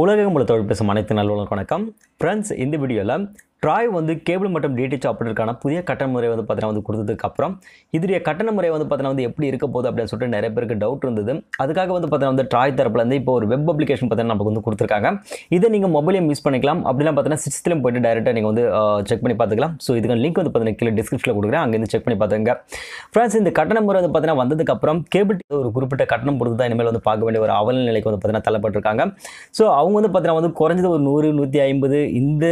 உலகம் உள்ள தொழில் பேசும் அனைத்து நல்லவர்களுக்கு வணக்கம். ஃப்ரெண்ட்ஸ் இந்த வீடியோவில் ட்ராய் வந்து கேபிள் மற்றும் டிடிச் ஆப்ரேட்டருக்கான புதிய கட்டண முறை வந்து பார்த்தீங்கன்னா வந்து கொடுத்ததுக்கப்புறம் அப்புறம் கட்டண முறை வந்து பார்த்தீங்கன்னா வந்து எப்படி இருக்க போகுது அப்படின்னு சொல்லிட்டு நிறைய பேருக்கு டவுட் இருந்தது. அதுக்காக வந்து பார்த்தீங்கன்னா வந்து ட்ராய் தரப்புலேருந்து இப்போ ஒரு வெப் அப்ளிகேஷன் பார்த்தீங்கன்னா நமக்கு வந்து கொடுத்துருக்காங்க. இதை நீங்கள் மொபைலையும் யூஸ் பண்ணிக்கலாம். அப்படிலாம் பார்த்தீங்கன்னா சிக்ஸ்த்லையும் போயிட்டு டேரெக்டாக நீங்கள் வந்து செக் பண்ணி பார்த்துக்கலாம். ஸோ இதுக்கு லிங்க் வந்து பார்த்தீங்கன்னா கீழே டிஸ்கிரிப்ஷனில் கொடுக்குறேன். அங்கேருந்து செக் பண்ணி பார்த்துங்க ஃப்ரெண்ட்ஸ் இந்த கட்டண முறை வந்து பார்த்தீங்கன்னா வந்ததுக்கப்புறம் கேபிள் ஒரு குறிப்பிட்ட கட்டணம் கொடுத்து தான் இனிமேல் வந்து பார்க்க வேண்டிய ஒரு அவல நிலைக்கு வந்து பார்த்தீங்கன்னா தள்ளப்பட்டிருக்காங்க. ஸோ அவங்க வந்து பார்த்தீங்கன்னா வந்து குறைஞ்சது ஒரு நூறு நூற்றி ஐம்பது இந்த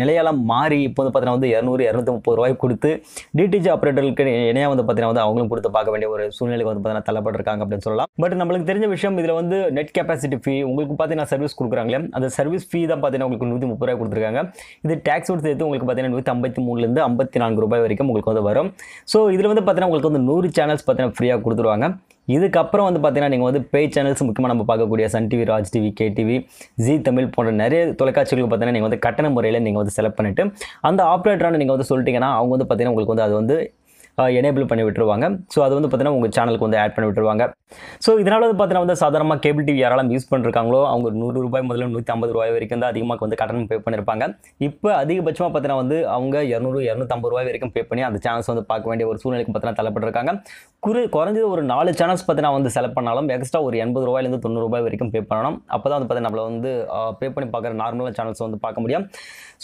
நிலையால் நிலையெல்லாம் மாறி இப்போ வந்து பார்த்தீங்கன்னா வந்து இரநூறு இரநூத்தி முப்பது ரூபாய் கொடுத்து டிடிஜி ஆப்ரேட்டர்களுக்கு இணையாக வந்து பார்த்தீங்கன்னா வந்து அவங்களும் கொடுத்து பார்க்க வேண்டிய ஒரு சூழ்நிலைக்கு வந்து பார்த்தீங்கன்னா தள்ளப்பட்டிருக்காங்க அப்படின்னு சொல்லலாம். பட் நம்மளுக்கு தெரிஞ்ச விஷயம் இதில் வந்து நெட் கெப்பாசிட்டி ஃபீ உங்களுக்கு பார்த்தீங்கன்னா சர்வீஸ் கொடுக்குறாங்களே அந்த சர்வீஸ் ஃபீ தான் பார்த்தீங்கன்னா உங்களுக்கு நூற்றி முப்பது ரூபாய் கொடுத்துருக்காங்க. இது டேக்ஸோடு சேர்த்து உங்களுக்கு பார்த்தீங்கன்னா நூற்றி ஐம்பத்தி மூணுலேருந்து ஐம்பத்தி நான்கு ரூபாய் வரைக்கும் உங்களுக்கு வந்து வரும். ஸோ இதில் வந்து பார்த்தீங்கன்னா உங்களுக்கு வந்து நூறு சேனல்ஸ் பார்த்தீங்கன்னா ஃப்ரீயாக கொடுத்துருவாங்க. இதுக்கப்புறம் வந்து பார்த்தீங்கன்னா நீங்கள் வந்து பே சேனல்ஸ் முக்கியமாக நம்ம பார்க்கக்கூடிய Sun TV Raj TV K TV Zee Tamil போன்ற நிறைய தொலைக்காட்சிகளுக்கு பார்த்தீங்கன்னா நீங்கள் வந்து கட்டண முறையில் நீங்கள் வந்து செலக்ட் பண்ணிவிட்டு அந்த ஆப்ரேட்டரான நீங்கள் வந்து சொல்லிட்டீங்கன்னா அவங்க வந்து பார்த்தீங்கன்னா உங்களுக்கு வந்து அது வந்து எனேபிள் பண்ணி விட்டுருவாங்க. ஸோ அது வந்து பார்த்தீங்கன்னா உங்கள் சேனலுக்கு வந்து ஆட் பண்ணி விட்டுருவாங்க. ஸோ இதனால் வந்து பார்த்தீங்கன்னா வந்து சாதாரணமாக கேபிள் டிவி யாராலும் யூஸ் பண்ணிருக்காங்களோ அவங்க நூறு ரூபாய் முதல்ல நூற்றி ஐம்பது ரூபாய் வரைக்கும் தான் அதிகமாக வந்து கட்டணம் பே பண்ணியிருப்பாங்க இப்போ அதிகபட்சமாக பார்த்தீங்கன்னா வந்து அவங்க இரநூறு இரநூத்தம்பது ரூபாய் வரைக்கும் பே பண்ணி அந்த சேனல்ஸ் வந்து பார்க்க வேண்டிய ஒரு சூழ்நிலைக்கு பார்த்தீங்கன்னா தள்ளப்பட்டிருக்காங்க. குறு குறைஞ்சது ஒரு நாலு சேனல்ஸ் பார்த்தீங்கன்னா வந்து செலக்ட் பண்ணாலும் எக்ஸ்ட்ரா ஒரு எண்பது ரூபாயிலேருந்து தொண்ணூறு ரூபாய் வரைக்கும் பே பண்ணணும். அப்போ தான் வந்து பார்த்தீங்கன்னா நம்மளை வந்து பே பண்ணி பார்க்குற நார்மலான சேனல்ஸ் வந்து பார்க்க முடியும்.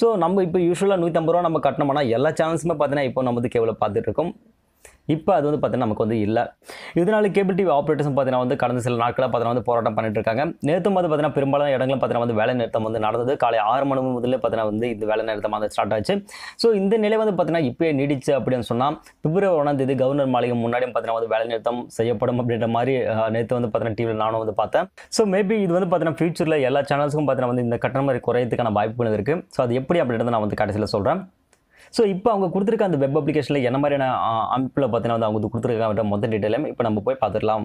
ஸோ நம்ம இப்போ யூஸ்வலாக நூற்றம்பது ரூபா நம்ம கட்டணோம்னா எல்லா சேனல்ஸுமே பார்த்தீங்கன்னா இப்போ நம்ம வந்து கேவலம் பார்த்துட்டு இருக்கோம். இப்போ அது வந்து பார்த்தீங்கன்னா நமக்கு வந்து இல்லை. இதனால கேபிள் டிவி ஆப்ரேட்டர்ஸும் பார்த்தீங்கன்னா வந்து கடந்த சில நாட்களாக பார்த்தீங்கன்னா வந்து போராட்டம் பண்ணிட்டு இருக்காங்க. நேற்றும் வந்து பார்த்தீங்கன்னா பெரும்பாலான இடங்களும் பார்த்தீங்கன்னா வந்து வேலை நிறுத்தம் வந்து நடந்தது. காலை ஆறு மணி முதல்ல பார்த்தீங்கன்னா வந்து இந்த வேலை நிறுத்தம் வந்து ஸ்டார்ட் ஆச்சு. ஸோ இந்த நிலை வந்து பார்த்தீங்கன்னா இப்போயே நீடிச்சு அப்படின்னு சொன்னால் பிப்ரவரி ஒன்றாம் தேதி கவர்னர் மாளிகை முன்னாடியும் பார்த்தீங்கன்னா வந்து வேலை நிறுத்தம் செய்யப்படும் அப்படின்ற மாதிரி நேற்று வந்து பார்த்தீங்கன்னா டிவியில் நானும் வந்து பார்த்தேன். ஸோ மேபி இது வந்து பார்த்தீங்கன்னா ஃபியூச்சரில் எல்லா சேனல்ஸுக்கும் பார்த்தீங்கன்னா வந்து இந்த கட்டணம் மாதிரி குறையதுக்கான வாய்ப்புகள் இருக்குது ஸோ அது எப்படி அப்படின்றத நான் வந்து கடைசியில் சொல்கிறேன் ஸோ இப்போ அவங்க கொடுத்துருக்க அந்த வெப் அப்ளிகேஷனில் என்ன மாதிரியான அமைப்பில் பார்த்தீங்கன்னா வந்து அவங்க வந்து மொத்த டீட்டெயிலும் இப்போ நம்ம போய் பார்த்துடலாம்.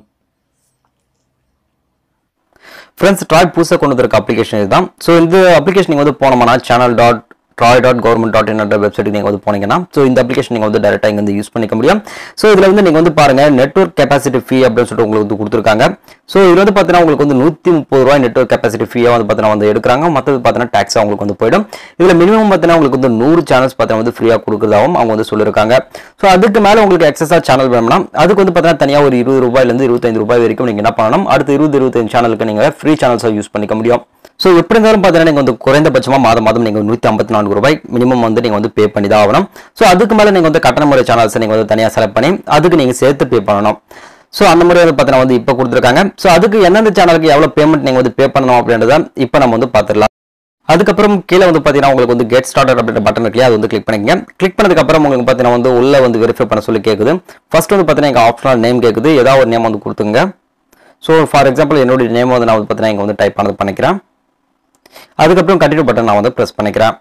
ஃப்ரெண்ட்ஸ் ட்ராய் புதுசாக கொண்டு வந்திருக்க அப்ளிகேஷன் இதுதான். ஸோ இந்த அப்ளிகேஷன் நீங்கள் வந்து போனோம்னா channel dot TRAI dot government dot in வெப்சைட்டுக்கு நீங்கள் வந்து போனீங்கன்னா ஸோ இந்த அப்ளிகேஷன் நீங்கள் வந்து டேரெக்டாக இங்கே வந்து யூஸ் பண்ணிக்க முடியும். ஸோ இதில் வந்து நீங்கள் வந்து பாருங்கள் நெட்வொர்க் கெப்பாசிட்டி ஃபீ அப்படின்னு சொல்லிட்டு உங்களுக்கு வந்து கொடுத்துருக்காங்க. ஸோ இதில் வந்து பார்த்தீங்கன்னா உங்களுக்கு வந்து நூற்றி முப்பது ரூபாய் நெட்வொர்க் கெப்பாசிட்டி ஃபீயாக வந்து பார்த்தீங்கன்னா வந்து எடுக்கிறாங்க. மற்றது பார்த்தீங்கன்னா டேக்ஸாக உங்களுக்கு வந்து போயிடும். இதில் மினிமம் பார்த்தீங்கன்னா உங்களுக்கு வந்து நூறு சேனல்ஸ் பார்த்தீங்கன்னா வந்து ஃப்ரீயாக கொடுக்குறதாகவும் அவங்க வந்து சொல்லியிருக்காங்க. ஸோ அதுக்கு மேலே உங்களுக்கு எக்ஸஸாக சேனல் வேணும்னா அதுக்கு வந்து பார்த்தீங்கன்னா தனியாக ஒரு இருபது ரூபாயிலேருந்து இருபத்தஞ்சு ரூபாய் வரைக்கும் நீங்கள் என்ன பண்ணணும்? அடுத்து இருபது இருபத்தஞ்சு சேனலுக்கு நீங்கள் ஃப்ரீ சேனல்ஸாக யூஸ் பண்ணிக்க முடியும். ஸோ எப்படி இருந்தாலும் பார்த்தீங்கன்னா நீங்கள் வந்து குறைந்தபட்சமாக மாதம் மாதம் நீங்கள் நூற்றி ஐம்பத்தி நான்கு ரூபாய் மினிமம் வந்து நீங்கள் வந்து பே பண்ணி தான் ஆகணும். ஸோ அதுக்கு மேலே நீங்கள் வந்து கட்டண முறை சேனல்ஸை நீங்கள் வந்து தனியாக செலக்ட் பண்ணி அதுக்கு நீங்கள் சேர்த்து பே பண்ணணும். ஸோ அந்த முறை வந்து பார்த்தீங்கன்னா வந்து இப்போ கொடுத்துருக்காங்க. ஸோ அதுக்கு எந்தெந்த சேனலுக்கு எவ்வளோ பேமெண்ட் நீங்கள் வந்து பே பண்ணணும் அப்படின்றத இப்போ நம்ம வந்து பார்த்துடலாம். அதுக்கப்புறம் கீழே வந்து பார்த்தீங்கன்னா உங்களுக்கு வந்து கெட் ஸ்டார்டட் அப்படின்ற பட்டன் இருக்கு அது வந்து கிளிக் பண்ணிக்கங்க. கிளிக் பண்ணதுக்கப்புறம் உங்களுக்கு பார்த்தீங்கன்னா வந்து உள்ள வந்து வெரிஃபை பண்ண சொல்லி கேட்குது ஃபர்ஸ்ட் வந்து பார்த்தீங்கன்னா எங்கள் ஆப்ஷனல் நேம் கேட்குது ஏதாவது ஒரு நேம் வந்து கொடுத்துங்க ஸோ ஃபார் எக்ஸாம்பிள் என்னுடைய நேம் வந்து நான் வந்து பார்த்தீங்கன்னா இங்கே வந்து டைப் பண்ணது பண்ணிக்கிறேன். அதுக்கப்புறம் கண்டினியூ பட்டன் நான் வந்து ப்ரெஸ் பண்ணிக்கிறேன்.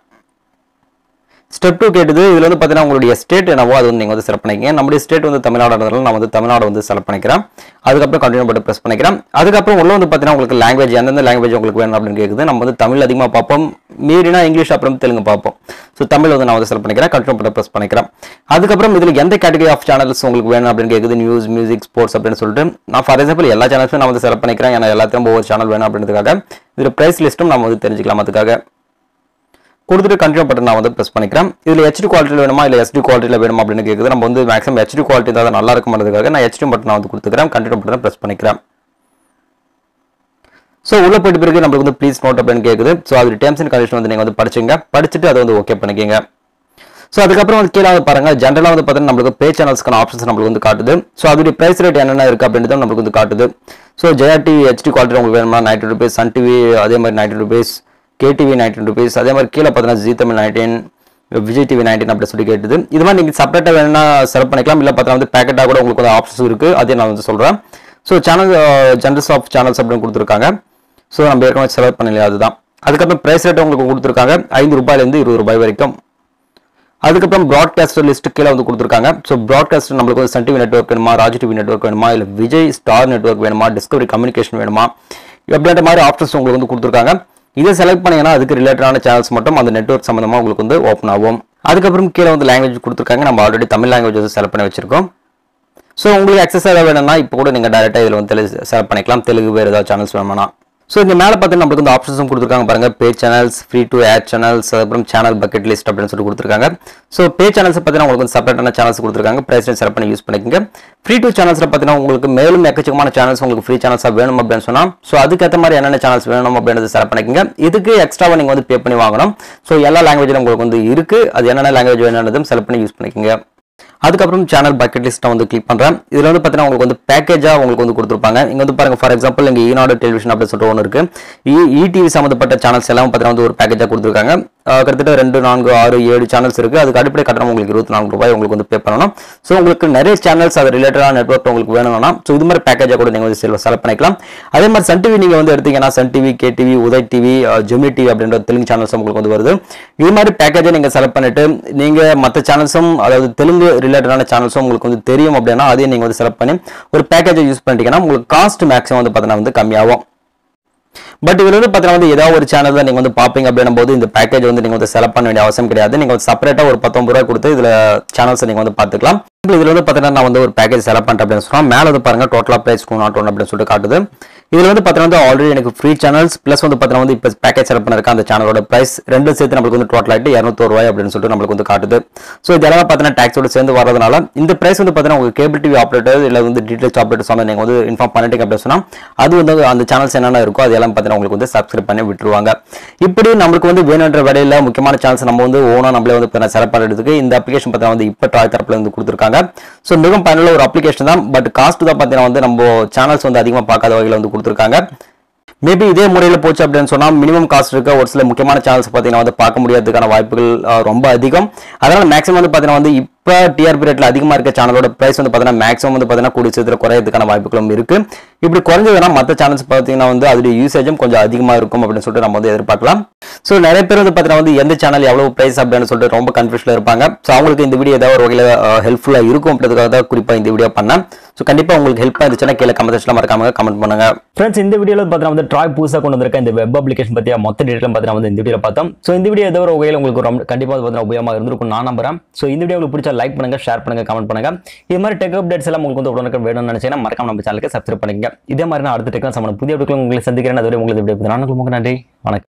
ஸ்டெப் டூ கேட்டது இதில் வந்து பார்த்தீங்கன்னா உங்களுடைய ஸ்டேட் என்னவோ அது வந்து நீங்கள் வந்து செலக்ட் பண்ணிக்கங்க. நம்முடைய ஸ்டேட் வந்து தமிழ்நாடு நான் வந்து தமிழ்நாடு வந்து செலக்ட் பண்ணிக்கிறேன். அதுக்கப்புறம் கண்டினியூ பட்டு ப்ரெஸ் பண்ணிக்கிறேன். அதுக்கப்புறம் உள்ள வந்து பார்த்தீங்கன்னா உங்களுக்கு லாங்குவேஜ் எந்தெந்த லாங்குவேஜ் உங்களுக்கு வேணும் அப்படின்னு கேட்குது நம்ம வந்து தமிழ் அதிகமாக பார்ப்போம். மீறினா இங்கிலீஷ் அப்புறம் தெலுங்கு பார்ப்போம். ஸோ தமிழ் வந்து நான் வந்து செலக்ட் பண்ணிக்கிறேன். கண்டினியூ பட்டு ப்ரெஸ் பண்ணிக்கிறேன். அதுக்கப்புறம் இதில் எந்த கேட்டகரி ஆஃப் சேனல்ஸ் உங்களுக்கு வேணும் அப்படின்னு கேட்குது நியூஸ் மியூசிக் ஸ்போர்ட்ஸ் அப்படின்னு சொல்லிட்டு. நான் ஃபார் எக்ஸாம்பிள் எல்லா சேனல்ஸும் நான் வந்து செலக்ட் பண்ணிக்கிறேன். ஏன்னா எல்லாத்தையும் ஒவ்வொரு சேனல் வேணும் அப்படின்றதுக்காக. இதில் ப்ரைஸ் லிஸ்ட்டும் நம்ம வந்து தெரிஞ்சுக்கலாம் அதுக்காக. கொடுத்துட்டு கண்டினியூ பட்டன் நான் வந்து ப்ரெஸ் பண்ணிக்கிறேன். இதில் ஹெச்டி குவாலிட்டியில் வேணுமா? இல்லை எஸ்டி குவாலிட்டியில் வேணுமா அப்படின்னு கேட்குது நம்ம வந்து மேக்ஸிமம் ஹெச்டி குவாலிட்டி தான் நல்லா இருக்கும்ன்றதுக்காக நான் ஹெச்டி பட்டன் நான் வந்து கொடுத்துக்கிறேன். கண்டினியூ பட்டன் ப்ரெஸ் பண்ணிக்கிறேன். ஸோ உள்ள போயிட்டு பிறகு நம்மளுக்கு வந்து ப்ளீஸ் நோட் அப்படின்னு கேட்குது ஸோ அது டேர்ம்ஸ் அண்ட் கண்டிஷன் வந்து நீங்கள் வந்து படிச்சுங்க. படிச்சுட்டு அதை வந்து ஓகே பண்ணிக்கோங்க. ஸோ அதுக்கப்புறம் வந்து கீழே வந்து பாருங்க. ஜென்ரலாக வந்து பார்த்தீங்கன்னா நம்மளுக்கு பே சேனல்ஸ்க்கான ஆப்ஷன்ஸ் நம்மளுக்கு வந்து காட்டுது. ஸோ அதோடைய பிரைஸ் ரேட் என்னென்ன இருக்குது அப்படின்றது நம்மளுக்கு வந்து காட்டுது. So Jaya TV HD quality உங்களுக்கு வேணுமா? நைன்டி ருபீஸ் சன் டிவி அதே மாதிரி ninety rupees K TV nineteen rupees. அதே மாதிரி கீழே பார்த்தீங்கன்னா Zee Tamil nineteen Vijay TV nineteen அப்படி சொல்லி கேட்டுது. இது மாதிரி நீங்கள் செப்பரேட்டாக வேணும்னா செலக்ட் பண்ணிக்கலாம். இல்லை பார்த்தா வந்து பேக்கெட்டாக கூட உங்களுக்கு வந்து ஆப்ஷன்ஸ் இருக்குது அதே நான் வந்து சொல்கிறேன் so channel genres of channels அப்படின்னு கொடுத்துருக்காங்க. ஸோ நம்ம ஏற்கனவே செலக்ட் பண்ணலையா அதுதான். அதுக்கப்புறம் ப்ரைஸ் ரேட் உங்களுக்கு கொடுத்துருக்காங்க. ஐந்து ரூபாயிலேருந்து இருபது ரூபாய் வரைக்கும். அதுக்கப்புறம் ப்ராட்காஸ்டர் லிஸ்ட் கீழே வந்து கொடுத்துருக்காங்க. ஸோ ப்ராட்காஸ்டர் நம்மளுக்கு வந்து சன் டிவி நெட்ஒர்க் வேணுமா ராஜ் டிவி நெட்ஒர்க் வேணுமா இல்லை விஜய் ஸ்டார் நெட்ஒர்க் வேணுமா டிஸ்கவரி கம்யூனிகேஷன் வேணுமா அப்படின்ற மாதிரி ஆப்ஷன்ஸ் உங்களுக்கு வந்து கொடுத்துருக்காங்க. இதை செலக்ட் பண்ணீங்கன்னா அதுக்கு ரிலேட்டடான சேனல்ஸ் மட்டும் அந்த நெட்ஒர்க் சம்மந்தமாக உங்களுக்கு வந்து ஓப்பன் ஆகும். அதுக்கப்புறம் கீழே வந்து லாங்குவேஜ் கொடுத்துருக்காங்க. நம்ம ஆல்ரெடி தமிழ் லாங்குவேஜ் வந்து செலக்ட் பண்ணி வச்சிருக்கோம். ஸோ உங்களுக்கு அக்சஸ் ஏதாவது வேணும்னா இப்போ கூட நீங்கள் டேரெக்டாக இதில் வந்து செலக்ட் பண்ணிக்கலாம். தெலுங்கு வேறு ஏதாவது சேனல்ஸ் வேணும்னா. ஸோ இங்கே மேலே பார்த்தீங்கன்னா நம்மளுக்கு வந்து ஆப்ஷன்ஸும் கொடுத்துருக்காங்க பாருங்கள் pay channels free to add channels அதுக்கப்புறம் சேனல் பக்கெட் லிஸ்ட் அப்படின்னு சொல்லி கொடுத்துருக்காங்க. ஸோ பே சேனல்ஸ் பார்த்தீங்கன்னா உங்களுக்கு வந்து செப்பரேட்டான சேனல்ஸ் கொடுத்துருக்காங்க. ப்ரைஸ் செலக்ட் பண்ணி யூஸ் பண்ணிக்கோங்க. ஃப்ரீ டு சேனல்ஸில் பார்த்தீங்கன்னா உங்களுக்கு மேலும் எக்கச்சக்கமான சேனல்ஸ் உங்களுக்கு ஃப்ரீ சேனல்ஸாக வேணும் அப்படின்னு சொன்னால் ஸோ அதுக்கேற்ற மாதிரி என்னென்ன சேனல்ஸ் வேணும் அப்படின்றது செலக்ட் பண்ணிக்கோங்க. இதுக்கு எக்ஸ்ட்ராவாக நீங்கள் வந்து பே பண்ணி வாங்கணும். ஸோ எல்லா லாங்குவேஜிலும் உங்களுக்கு வந்து இருக்குது அது என்னென்ன லாங்குவேஜ் வேணுன்றதும் செலக்ட் பண்ணி யூஸ் பண்ணிக்கோங்க. அதுக்கப்புறம் சேனல் பக்கெட் லிஸ்ட்டை வந்து கிளிக் பண்ணுறேன் இதில் வந்து பார்த்தீங்கன்னா உங்களுக்கு வந்து பேக்கேஜாக உங்களுக்கு வந்து கொடுத்துருப்பாங்க. இங்கே வந்து பாருங்க ஃபார் எக்ஸாம்பிள் இங்கே ஈனாடு டெலிவிஷன் அப்படின்னு சொல்லிட்டு ஒன்று இருக்குது இ இடிவி சம்மந்தப்பட்ட சேனல்ஸ் எல்லாம் பார்த்தீங்கன்னா வந்து ஒரு பேக்கேஜாக கொடுத்துருக்காங்க. கிட்டத்தட்ட ரெண்டு நான்கு ஆறு ஏழு சேனல்ஸ் இருக்குது அதுக்கு அடிப்படை கட்டணம் உங்களுக்கு இருபத்தி நான்கு ரூபாய் உங்களுக்கு வந்து பே பண்ணணும். ஸோ உங்களுக்கு நிறைய சேனல்ஸ் அது ரிலேட்டடான நெட்ஒர்க் உங்களுக்கு வேணும்னா ஸோ இது மாதிரி பேக்கேஜாக கூட நீங்கள் வந்து செலக்ட் பண்ணிக்கலாம். அதே மாதிரி சன் டிவி நீங்கள் வந்து எடுத்தீங்கன்னா Sun TV K TV Uday TV Gemini TV அப்படின்ற தெலுங்கு சேனல்ஸ் உங்களுக்கு வந்து வருது. இது மாதிரி பேக்கேஜை நீங்கள் செலக்ட் பண்ணிட்டு நீங்கள் மற்ற சேனல்ஸும் அதாவது தெலுங்கு ரிலேட்டடான சேனல்ஸும் உங்களுக்கு வந்து தெரியும் அப்படின்னா அதையும் நீங்கள் வந்து செலக்ட் பண்ணி ஒரு பேக்கேஜை யூஸ் பண்ணிட்டீங்கன்னா உங்களுக்கு காஸ்ட் மேக்ஸிமம் வந்து பார்த்தீங்கன்னா வந்து கம்மியாகும். பட் இதுல வந்து பார்த்தீங்கன்னா வந்து ஏதாவது ஒரு சேனல் தான் நீங்க வந்து பாப்பீங்க அப்படின்னும் போது இந்த பேக்கேஜ் வந்து நீங்க வந்து செலக்ட் பண்ண வேண்டிய அவசியம் கிடையாது. நீங்க வந்து செப்பரேட்டா ஒரு பத்தொன்பது ரூபாய் கொடுத்து இதுல சேனல்ஸ் நீங்க வந்து பார்த்துக்கலாம் இதுல வந்து பார்த்தீங்கன்னா நான் வந்து ஒரு பேக்கேஜ் செலக்ட் பண்ணுறேன் அப்படின்னு சொன்னா மேல வந்து பாருங்க டோட்டலா பிரைஸ் டூ நாட் ஒன் அப்படின்னு சொல்லிட்டு காட்டுது. இதில் வந்து பார்த்தீங்கன்னா வந்து ஆல்ரெடி எனக்கு ஃப்ரீ சேனல்ஸ் ப்ளஸ் வந்து பார்த்தீங்கன்னா வந்து இப்போ பேக்கேஜ் செலக்ட் பண்ணிருக்க அந்த சேனலோட ப்ரைஸ் ரெண்டும் சேர்த்து நம்மளுக்கு வந்து டோட்டல் ஆகிட்டு இரநூத்தோரு ரூபாய் அப்படின்னு சொல்லிட்டு நம்மளுக்கு வந்து காட்டுது. ஸோ இதெல்லாம் பார்த்தீங்கன்னா டேக்ஸோட சேர்ந்து வரதுனால இந்த ப்ரைஸ் வந்து பார்த்தீங்கன்னா உங்களுக்கு கேபிள் டிவி ஆப்ரேட்டர் இல்லை வந்து டீடைல்ஸ் ஆப்ரேட்டர்ஸ் வந்து நீங்கள் வந்து இன்ஃபார்ம் பண்ணிட்டீங்க அப்படின்னு சொன்னால் அது வந்து அந்த சேனல்ஸ் என்னென்ன இருக்கோ அதெல்லாம் பார்த்தீங்கன்னா உங்களுக்கு வந்து சப்ஸ்கிரைப் பண்ணி விட்டுருவாங்க. இப்படி நம்மளுக்கு வந்து வேணுன்ற வேலையில் முக்கியமான சேனல்ஸ் நம்ம வந்து ஓனாக நம்மளே வந்து பார்த்தீங்கன்னா செலக்ட் பண்ணுறதுக்கு இந்த அப்ளிகேஷன் பார்த்தீங்கன்னா வந்து இப்போ ட்ராய் தரப்பில் வந்து கொடுத்துருக்காங்க. ஸோ மிகவும் பயனுள்ள ஒரு அப்ளிகேஷன் தான். பட் காஸ்ட் தான் பார்த்தீங்கன்னா வந்து நம்ம சேனல்ஸ் வந்து அதிகமாக பார்க்காத வகையில் வந்து கொடுத்துருக்காங்க. மேபி இதே முறையில் போச்சு அப்படின்னு சொன்னால் மினிமம் காஸ்ட் இருக்க ஒரு சில முக்கியமான சேனல்ஸ் பார்த்தீங்கன்னா வந்து பார்க்க முடியாததுக்கான வாய்ப்புகள் ரொம்ப அதிகம். அதனால் மேக்ஸிமம் வந்து பார்த்தீங்கன்னா வந்து இப்போ டிஆர்பி ரேட்டில் அதிகமாக இருக்க சேனலோட ப்ரைஸ் வந்து பார்த்தீங்கன்னா மேக்ஸிமம் வந்து பார்த்தீங்கன்னா கூடிய சீக்கிரம் குறையிறதுக்கான வாய்ப்புகளும் இருக்கு. இப்படி குறைஞ்சதுன்னா மற்ற சேனல்ஸ் பார்த்தீங்கன்னா வந்து அதோட யூசேஜும் கொஞ்சம் அதிகமாக இருக்கும் அப்படின்னு சொல்லிட்டு நம்ம வந்து எதிர்பார்க்கலாம். ஸோ நிறைய பேர் வந்து பார்த்தீங்கன்னா வந்து எந்த சேனல் எவ்வளோ ப்ரைஸ் அப்படின்னு சொல்லிட்டு ரொம்ப கன்ஃபியூஷனில் இருப்பாங்க. ஸோ அவங்களுக்கு இந்த வீடியோ ஏதாவது ஒரு வகையில் ஹெல்ப்ஃபுல்லாக இருக்கும் அப்படின்றதுக்காக தான் குறிப்பாக இந்த வீடியோ பண்ணேன். ஸோ கண்டிப்பாக உங்களுக்கு ஹெல்ப்பாக இருந்துச்சுன்னா கீழே கமெண்ட் செக்ஷனில் மறக்காம கமெண்ட் பண்ணுங்க. ஃப்ரெண்ட்ஸ் இந்த வீடியோவில் பார்த்தீங்கன்னா வந்து ட்ராய் புதுசாக கொண்டு வந்திருக்க இந்த வெப் அப்ளிகேஷன் பற்றிய மொத்த டீட்டெயிலும் பார்த்தீங்கன்னா வந்து இந்த வீடியோ பார்த்தோம். ஸோ இந்த வீடியோ ஏதோ ஒரு வகையில் உங்களுக்கு ரொம்ப கண்டிப்பாக பார்த்தீங்கன்னா உபயோகமாக இருந்திருக்கும் நான் நம்புறேன். ஸோ இந்த வீடியோ உங்களுக்கு பிடிச்சா லைக் பண்ணுங்க ஷேர் பண்ணுங்க கமெண்ட் பண்ணுங்க. இது மாதிரி டெக் அப்டேட்ஸ் எல்லாம் உங்களுக்கு வந்து உடனே வேணும்னு நினைச்சீங்கன்னா மறக்காம நம்ம சேனலுக்கு சப்ஸ்கிரைப் பண்ணுங்க இதே மாதிரி நான் அடுத்த டெக்னாலஜி சம்பந்தம் புதிய வீடியோக்கள் உங்களை சந்திக்கிறேன். அதுவரை உங்களுக்கு வீடியோ நான். உங்களுக்கு நன்றி. வணக்கம்.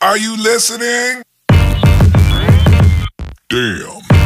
Are you listening? Damn.